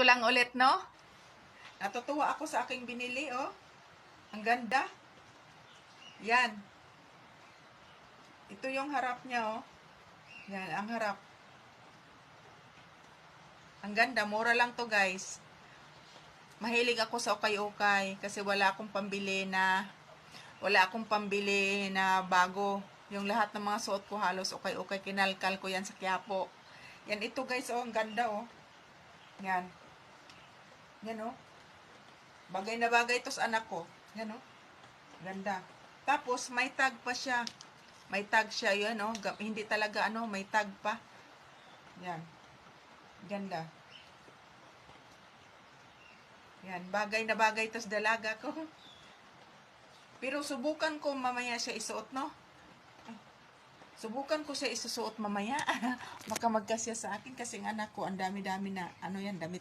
Ko lang ulit, no? Natutuwa ako sa aking binili, oh. Ang ganda. Yan. Ito yung harap niya, oh. Yan, ang harap. Ang ganda. Mura lang to, guys. Mahilig ako sa ukay-ukay kasi wala akong pambili na wala akong pambili na bago. Yung lahat ng mga suot ko halos ukay-ukay. Kinalkal ko yan sa Quiapo. Yan ito guys, oh. Ang ganda, oh. Yan. Yan, oh. Bagay na bagay ito sa anak ko. Yan, oh. Ganda. Tapos, may tag pa siya. May tag siya, yan, oh. Ga- Hindi talaga, ano, may tag pa. Yan. Ganda. Yan, bagay na bagay ito sa dalaga ko. Pero subukan ko mamaya siya isuot, no? Subukan ko siya isusuot mamaya. Baka magkasya sa akin kasi ang anak ko, ang dami-dami na, ano yan, damit